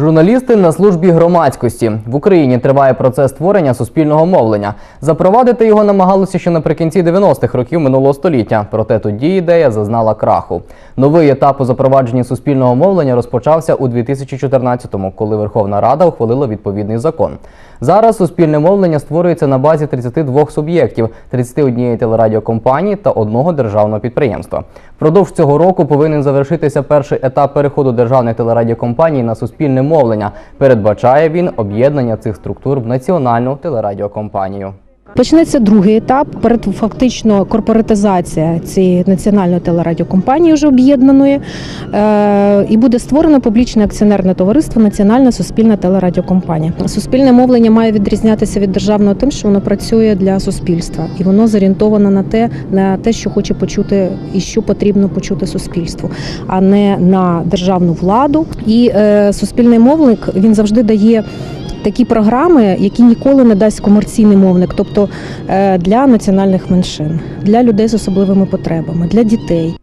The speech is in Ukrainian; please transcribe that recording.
Журналісти на службі громадськості в Україні триває процес створення суспільного мовлення. Запровадити його намагалися ще наприкінці 90-х років минулого століття. Проте тоді ідея зазнала краху. Новий етап у запровадженні суспільного мовлення розпочався у 2014-му, коли Верховна Рада ухвалила відповідний закон. Зараз суспільне мовлення створюється на базі 32 суб'єктів, 31 телерадіокомпанії та одного державного підприємства. Впродовж цього року повинен завершитися перший етап переходу державних телерадіокомпаній на суспільне мовлення. Передбачає він об'єднання цих структур в національну телерадіокомпанію. Почнеться другий етап. Перед фактично корпоратизація цієї національної телерадіокомпанії вже об'єднаної, е, і буде створено публічне акціонерне товариство Національна суспільна телерадіокомпанія. Суспільне мовлення має відрізнятися від державного тим, що воно працює для суспільства, і воно зорієнтовано на те, на те, що хоче почути і що потрібно почути суспільству, а не на державну владу. І е, суспільний мовник він завжди дає такі програми, які ніколи не дасть комерційний мовник, тобто е, для національних меншин, для людей з особливими потребами, для дітей.